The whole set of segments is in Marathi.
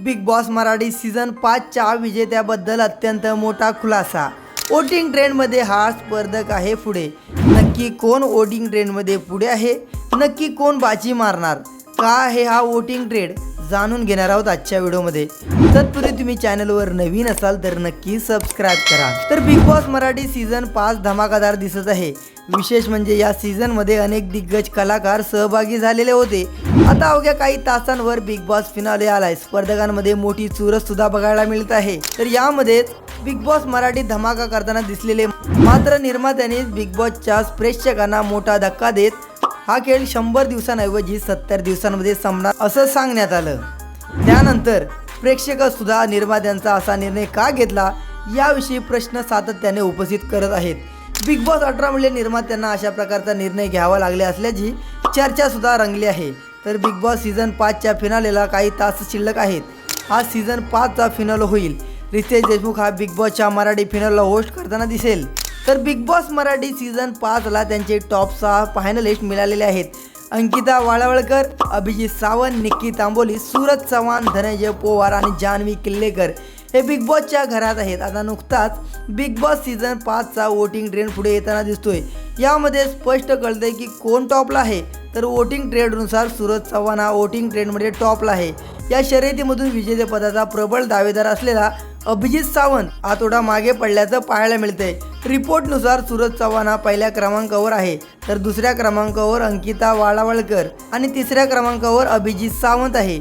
बिग बॉस मराठी सीझन पाचच्या विजेत्याबद्दल अत्यंत मोठा खुलासा. वोटिंग ट्रेंडमध्ये हा स्पर्धक आहे पुढे. नक्की कोण वोटिंग ट्रेंडमध्ये पुढे आहे? नक्की कोण बाजी मारणार? का आहे हा वोटिंग ट्रेंड जाणून घेणार आहोत आजच्या व्हिडिओमध्ये. तत्पूर्वी तुम्ही चॅनलवर नवीन असाल तर नक्की सबस्क्राईब करा. तर बिग बॉस मराठी सीझन पाच धमाकादार दिसत आहे. विशेष म्हणजे या सीझनमध्ये अनेक दिग्गज कलाकार सहभागी झालेले होते. आता अवघ्या काही तासांवर बिग बॉस फिनाले आलाय. स्पर्धकांमध्ये मोठी चुरस सुद्धा बघायला मिळत आहे. तर यामध्येच बिग बॉस मराठी धमाका करताना दिसलेले मात्र निर्मात्यांनीच बिग बॉसच्या प्रेक्षकांना मोठा धक्का देत हा खेळ शंभर दिवसांऐवजी सत्तर दिवसांमध्ये संपणार असं सांगण्यात आलं. त्यानंतर प्रेक्षक सुद्धा निर्मात्यांचा असा निर्णय का घेतला याविषयी प्रश्न सातत्याने उपस्थित करत आहेत. बिग बॉस अठरा अठरामुळे निर्मात्यांना अशा प्रकारचा निर्णय घ्यावा लागला असल्याची चर्चा सुद्धा रंगली आहे. तर बिग बॉस सीझन पाचच्या फिनालेला काही तास शिल्लक आहेत. हा सीझन पाचचा फिनल होईल. रितेश देशमुख हा बिग बॉसच्या मराठी फिनलला होस्ट करताना दिसेल. तर बिग बॉस मराठी सीझन पाचला त्यांचे टॉप सहा फायनलिस्ट मिळालेले आहेत. अंकिता वाळवळकर अभिजित सावंत निक्की तांबोली सूरज चव्हाण धनंजय पोवार आणि जान्हवी किल्लेकर हे बिग बॉसच्या घरात आहेत. आता नुकताच बिग बॉस सीझन पाचचा वोटिंग ट्रेंड पुढे येताना दिसतोय. यामध्ये स्पष्ट कळतंय की कोण टॉपला आहे? तर वोटिंग ट्रेडनुसार सूरज चव्हाण हा वोटिंग ट्रेंडमध्ये टॉपला आहे. या शर्यतीमधून विजेतेपदाचा प्रबळ दावेदार असलेला अभिजित सावंत हा थोडा मागे पडल्याचं पाहायला मिळतंय. रिपोर्टनुसार सूरज चव्हाण हा पहिल्या क्रमांकावर आहे. तर दुसऱ्या क्रमांकावर अंकिता वाळावळकर आणि तिसऱ्या क्रमांकावर अभिजित सावंत आहे.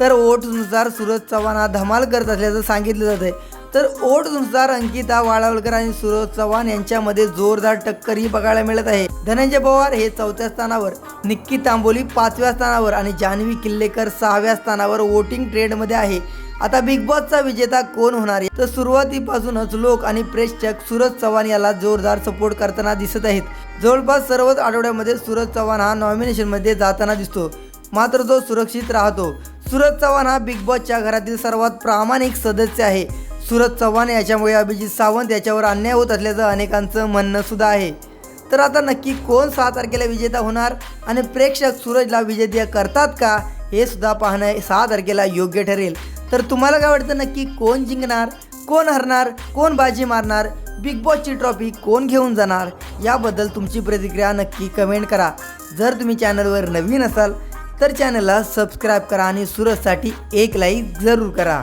तर वोटनुसार सूरज चव्हाण हा धमाल करत असल्याचं सांगितलं जात आहे तर ओटनुसार अंकिता वाळवलकर आणि सूरज चव्हाण यांच्यामध्ये जोरदार टक्कर ही बघायला मिळत आहे. धनंजय पवार हे चौथ्या स्थानावर निक्की तांबोली पाचव्या स्थानावर आणि जान्हवी किल्लेकर सहाव्या स्थानावर वोटिंग ट्रेंडमध्ये आहे. आता बिग बॉसचा विजेता कोण होणार आहे? तर सुरुवातीपासूनच लोक आणि प्रेक्षक सूरज चव्हाण याला जोरदार सपोर्ट करताना दिसत आहेत. जवळपास सर्वच आठवड्यामध्ये सूरज चव्हाण हा नॉमिनेशनमध्ये जाताना दिसतो. मात्र तो सुरक्षित राहतो. सूरज चव्हाण हा बिग बॉसच्या घरातील सर्वात प्रामाणिक सदस्य आहे. सूरज चव्हाण याच्यामुळे अभिजित सावंत याच्यावर अन्याय होत असल्याचं अनेकांचं म्हणणं सुद्धा आहे. तर आता नक्की कोण सहा तारखेला विजेता होणार आणि प्रेक्षक सूरजला विजेत्या करतात का हे सुद्धा पाहणं सहा तारखेला योग्य ठरेल. तर तुम्हाला काय वाटतं नक्की कोण जिंकणार कोण हरणार कोण बाजी मारणार बिग बॉसची ट्रॉफी कोण घेऊन जाणार याबद्दल तुमची प्रतिक्रिया नक्की कमेंट करा. जर तुम्ही चॅनलवर नवीन असाल तर चॅनलला सबस्क्राईब करा आणि सूरजसाठी एक लाईक जरूर करा.